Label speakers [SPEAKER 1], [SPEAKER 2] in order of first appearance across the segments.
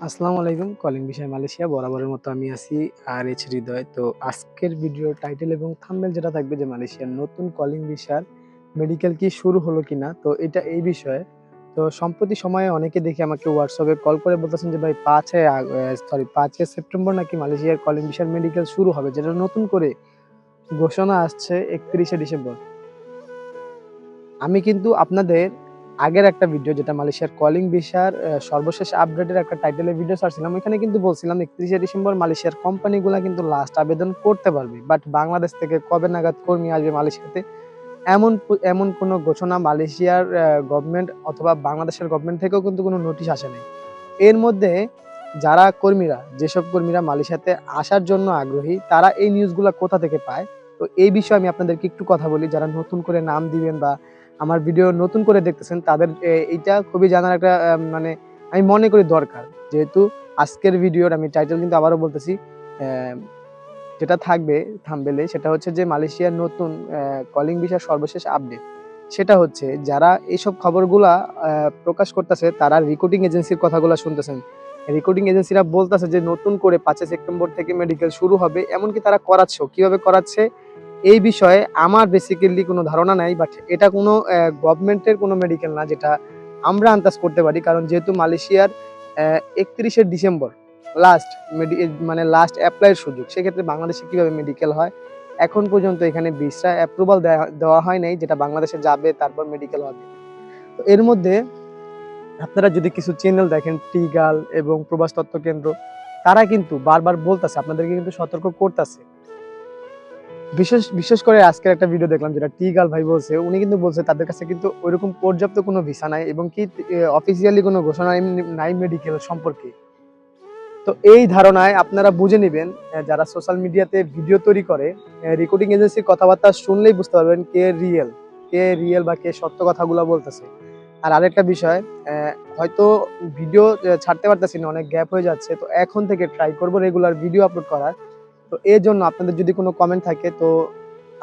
[SPEAKER 1] আসসালামু আলাইকুম, কলিং বিষয় মালয়েশিয়া, বরাবরের মতো আমি আছি আর এইচ হৃদয়। তো আজকের ভিডিওর টাইটেল এবং থাম্বনেল যেটা থাকবে যে মালয়েশিয়ার নতুন কলিং ভিসার মেডিকেল কি শুরু হলো কিনা, তো এটা এই বিষয়ে। তো সম্প্রতি সময়ে অনেকে দেখি আমাকে হোয়াটসঅ্যাপে কল করে বলতেছেন যে, ভাই পাঁচে সরি পাঁচে সেপ্টেম্বর নাকি মালয়েশিয়ার কলিং ভিসার মেডিকেল শুরু হবে? যেটা নতুন করে ঘোষণা আসছে একত্রিশে ডিসেম্বর। আমি কিন্তু আপনাদের আগের একটা ভিডিও যেটা মালয়েশিয়ার কলিং ভিসার সর্বশেষ আপডেটের একটা টাইটেলের ভিডিও ছাড়ছিলাম। ওইখানে কিন্তু বলছিলাম একত্রিশে ডিসেম্বর মালয়েশিয়ার কোম্পানিগুলো কিন্তু লাস্ট আবেদন করতে পারবে। বাট বাংলাদেশ থেকে কবে নাগাদ কর্মী আসবে মালয়েশিয়াতে? এমন এমন কোনো ঘোষণা মালয়েশিয়ার গভর্নমেন্ট অথবা বাংলাদেশের গভর্নমেন্ট থেকেও কিন্তু কোনো নোটিশ আসে নাই। এর মধ্যে যারা কর্মীরা, যেসব কর্মীরা মালয়েশিয়াতে আসার জন্য আগ্রহী, তারা এই নিউজগুলো কোথা থেকে পায়? তো এই বিষয়ে আমি আপনাদেরকে একটু কথা বলি। যারা নতুন করে নাম দিবেন বা আমার ভিডিও নতুন করে দেখতেছেন, তাদের এইটা খুবই জানার একটা মানে আমি মনে করি দরকার। যেহেতু আজকের ভিডিওর আমি টাইটেল কিন্তু আবারও বলতেছি যেটা থাকবে, থাম্বেলে, সেটা হচ্ছে যে মালয়েশিয়ার নতুন কলিং ভিসার সর্বশেষ আপডেট সেটা হচ্ছে, যারা এইসব খবরগুলা প্রকাশ করতেছে, তারা রিক্রুটিং এজেন্সির কথাগুলো শুনতেছেন। রিক্রুটিং এজেন্সিরা বলতেছে যে নতুন করে পাঁচই সেপ্টেম্বর থেকে মেডিকেল শুরু হবে, এমনকি তারা করাচ্ছে কীভাবে করাচ্ছে? এই বিষয়ে আমার বেসিক্যালি কোনো ধারণা নাই বাট এটা কোনো গভর্নমেন্টের কোনো মেডিকেল না যেটা আমরা আন্দাজ করতে পারি। কারণ যেহেতু মালয়েশিয়ার একত্রিশে ডিসেম্বর লাস্ট মেডি মানে লাস্ট অ্যাপ্লাইয়ের সুযোগ, সেক্ষেত্রে বাংলাদেশে কীভাবে মেডিকেল হয়? এখন পর্যন্ত এখানে ভিসা অ্যাপ্রুভাল দেওয়া হয় নাই, যেটা বাংলাদেশে যাবে, তারপর মেডিকেল হবে। তো এর মধ্যে আপনারা যদি কিছু চ্যানেল দেখেন টিগাল এবং প্রবাস তত্ত্ব কেন্দ্র, তারা কিন্তু বারবার বলতেছে, আপনাদেরকে কিন্তু সতর্ক করতেছে। বিশেষ বিশেষ করে আজকের একটা ভিডিও দেখলাম যেটা টি গার্ল ভাই বলছে, উনি কিন্তু বলছে তাদের কাছে কিন্তু ওইরকম পর্যাপ্ত কোনো ভিসা নাই এবং কি অফিসিয়ালি কোনো ঘোষণা নাই- মেডিকেল সম্পর্কে। তো এই ধারণায় আপনারা বুঝে নেবেন যারা সোশ্যাল মিডিয়াতে ভিডিও তৈরি করে রেকর্ডিং এজেন্সির কথাবার্তা শুনলেই বুঝতে পারবেন কে রিয়েল কে রিয়েল বা কে সত্য কথাগুলো বলতেছে। আর আরেকটা বিষয় হয়তো ভিডিও ছাড়তে পারতেছি না, অনেক গ্যাপ হয়ে যাচ্ছে, তো এখন থেকে ট্রাই করব রেগুলার ভিডিও আপলোড করার। তো এর জন্য আপনাদের যদি কোনো কমেন্ট থাকে, তো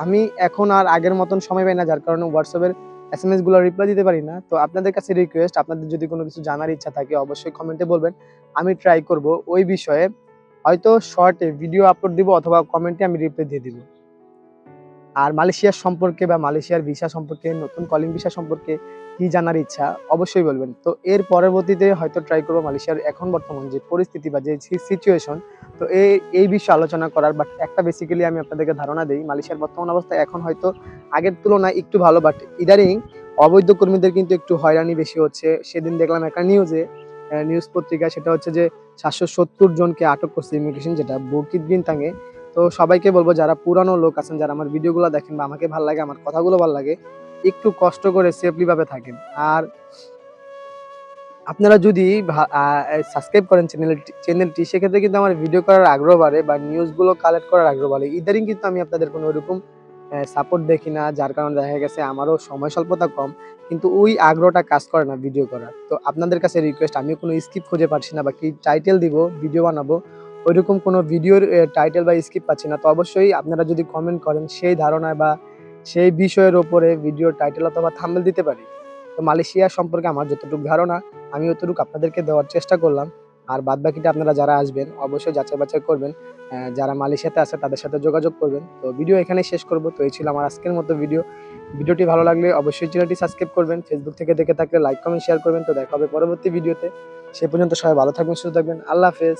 [SPEAKER 1] আমি এখন আর আগের মতন সময় পাই না, যার কারণে হোয়াটসঅ্যাপের এস এম এসগুলো রিপ্লাই দিতে পারি না। তো আপনাদের কাছে রিকোয়েস্ট আপনাদের যদি কোনো কিছু জানার ইচ্ছা থাকে, অবশ্যই কমেন্টে বলবেন। আমি ট্রাই করব। ওই বিষয়ে হয়তো শর্টে ভিডিও আপলোড দিব, অথবা কমেন্টে আমি রিপ্লাই দিয়ে দিব। আর মালয়েশিয়ার সম্পর্কে বা মালয়েশিয়ার ভিসা সম্পর্কে, নতুন কলিং ভিসা সম্পর্কে কি জানার ইচ্ছা, অবশ্যই বলবেন। তো এর পরবর্তীতে হয়তো ট্রাই করব মালয়েশিয়ার এখন বর্তমান যে পরিস্থিতি বা যে সিচুয়েশন তো এই এই বিষয়ে আলোচনা করার বাট একটা বেসিক্যালি আমি আপনাদেরকে ধারণা দিই, মালয়েশিয়ার বর্তমান অবস্থায় এখন হয়তো আগের তুলনায় একটু ভালো বাট ইদারিং অবৈধ কর্মীদের কিন্তু একটু হয়রানি বেশি হচ্ছে। সেদিন দেখলাম একটা নিউজে নিউজ পত্রিকা সেটা হচ্ছে যে সাতশো সত্তর জনকে আটক করছে ইমিগ্রেশন যেটা বুকিত বিনতাঙে তো সবাইকে বলব, যারা পুরানো লোক আছেন, যারা আমার ভিডিওগুলো দেখেন বা আমাকে ভালো লাগে, আমার কথাগুলো ভালো লাগে, একটু কষ্ট করে সেফলি ভাবে থাকেন। আর আপনারা যদি সাবস্ক্রাইব করেন চ্যানেল চ্যানেলটি সেক্ষেত্রে কিন্তু আমার ভিডিও করার আগ্রহ বাড়ে বা নিউজগুলো কালেক্ট করার আগ্রহ বাড়ে। ইদারিং কিন্তু আমি আপনাদের কোনো ওরকম সাপোর্ট দেখি না, যার কারণে দেখা গেছে আমারও সময় স্বল্পতা কম, কিন্তু ওই আগ্রহটা কাজ করে না ভিডিও করার। তো আপনাদের কাছে রিকোয়েস্ট আমি কোনো স্কিপ খুঁজে পাচ্ছি না বা কি টাইটেল দিব ভিডিও বানাবো ওইরকম কোনো ভিডিওর টাইটেল বা স্কিপ পাচ্ছি না। তো অবশ্যই আপনারা যদি কমেন্ট করেন সেই ধারণায় বা সেই বিষয়ের ওপরে ভিডিওর টাইটেল অথবা থাম্বেল দিতে পারি। তো মালয়েশিয়া সম্পর্কে আমার যতটুকু ধারণা, আমি অতটুকু আপনাদেরকে দেওয়ার চেষ্টা করলাম। আর বাদ বাকিটা আপনারা যারা আসবেন, অবশ্যই যাচাই বাছাই করবেন। যারা মালয়েশিয়াতে আছে, তাদের সাথে যোগাযোগ করবেন। তো ভিডিও এখানেই শেষ করব। তো এই ছিল আমার আজকের মতো ভিডিও ভিডিওটি ভালো লাগলে অবশ্যই চ্যানেলটি সাবস্ক্রাইব করবেন। ফেসবুক থেকে দেখে থাকলে লাইক কমেন্ট শেয়ার করবেন। তো দেখা হবে পরবর্তী ভিডিওতে সে পর্যন্ত সবাই ভালো থাকবেন, সুস্থ থাকবেন। আল্লাহ হাফেজ।